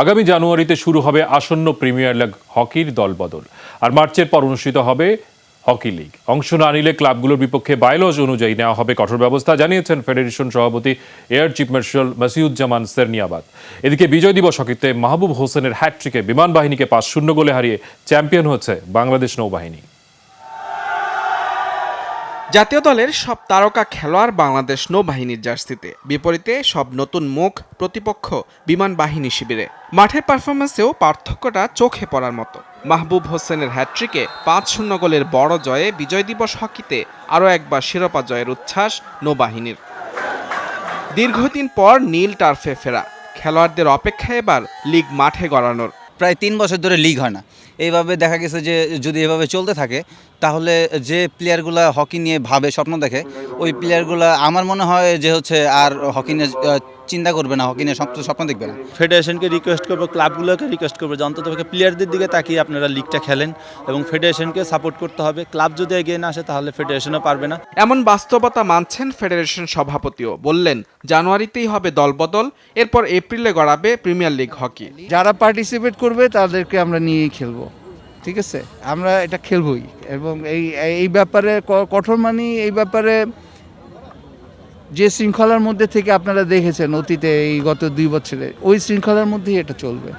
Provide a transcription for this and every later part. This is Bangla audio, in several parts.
আগামী জানুয়ারিতে শুরু হবে আসন্ন প্রিমিয়ার লিগ হকির দলবদল। আর মার্চের পর অনুষ্ঠিত হবে হকি লিগ। অংশ না নিলে ক্লাবগুলোর বিপক্ষে বায়োলজ অনুযায়ী নেওয়া হবে কঠোর ব্যবস্থা, জানিয়েছেন ফেডারেশন সভাপতি air chief marshal Masiuzzaman Serniabat. এদিকে বিজয় দিবস হকিতে মাহবুব হোসেনের হ্যাটট্রিকে বিমান বাহিনীকে পাঁচ শূন্য গোলে হারিয়ে চ্যাম্পিয়ন হচ্ছে বাংলাদেশ নৌবাহিনী। জাতীয় দলের সব তারকা খেলোয়াড় বাংলাদেশ নৌবাহিনীর জার্সিতে। বিপরীতে সব নতুন মুখ প্রতিপক্ষ বিমান বাহিনী শিবিরে। মাঠের পারফরমেন্সেও পার্থক্যটা চোখে পড়ার মতো। মাহবুব হোসেনের হ্যাট্রিকে পাঁচ শূন্য গোলের বড় জয়ে বিজয় দিবস হকিতে আরও একবার শিরোপা জয়ের উচ্ছ্বাস নৌবাহিনীর। দীর্ঘদিন পর নীল টার্ফে ফেরা। খেলোয়াড়দের অপেক্ষা এবার লিগ মাঠে গড়ানোর। প্রায় তিন বছর ধরে লিগ হয় না। এইভাবে দেখা গেছে যে যদি এভাবে চলতে থাকে, তাহলে যে প্লেয়ারগুলো হকি নিয়ে ভাবে, স্বপ্ন দেখে, ওই প্লেয়ারগুলো আমার মনে হয় যে হচ্ছে আর হকি নিয়ে চিন্তা করবে না হকি নিয়ে স্বপ্ন দেখবে না। ফেডারেশনকে রিকোয়েস্ট করব ক্লাবগুলোকে রিকোয়েস্ট করব যে অন্তত প্লেয়ারদের দিকে তাকিয়ে আপনারা লিগটা খেলেন এবং ফেডারেশনকে সাপোর্ট করতে হবে। ক্লাব যদি এগিয়ে না আসে তাহলে ফেডারেশনও পারবে না। এমন বাস্তবতা মানছেন ফেডারেশন সভাপতিও। বললেন জানুয়ারিতেই হবে দলবদল এরপর এপ্রিলে গড়াবে প্রিমিয়ার লিগ হকি যারা পার্টিসিপেট করবে তাদেরকে আমরা নিয়েই খেলব। ঠিক আছে? আমরা এটা খেলবই। এবং এই এই ব্যাপারে কঠোর মানি এই ব্যাপারে যে শৃঙ্খলার মধ্যে থেকে আপনারা দেখেছেন অতীতে এই গত দুই বছরে ওই শৃঙ্খলার মধ্যেই এটা চলবে।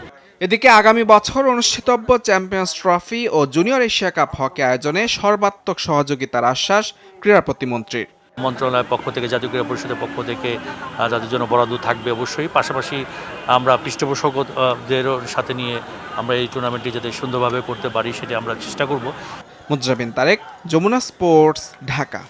এদিকে আগামী বছর অনুষ্ঠিতব্য চ্যাম্পিয়ন্স ট্রফি ও জুনিয়র এশিয়া কাপ হকি আয়োজনে সর্বাত্মক সহযোগিতার আশ্বাস ক্রীড়া প্রতিমন্ত্রীর। মন্ত্রণালয়ের পক্ষ থেকে জাতীয় ক্রীড়া পরিষদের পক্ষ থেকে তাদের জন্য বরাদ্দ থাকবে অবশ্যই। পাশাপাশি আমরা পৃষ্ঠপোষকদের সাথে নিয়ে আমরা এই টুর্নামেন্টটি যাতে সুন্দরভাবে করতে পারি সেটি আমরা চেষ্টা করব। মুদ্রাবিন তারেক যমুনা স্পোর্টস ঢাকা।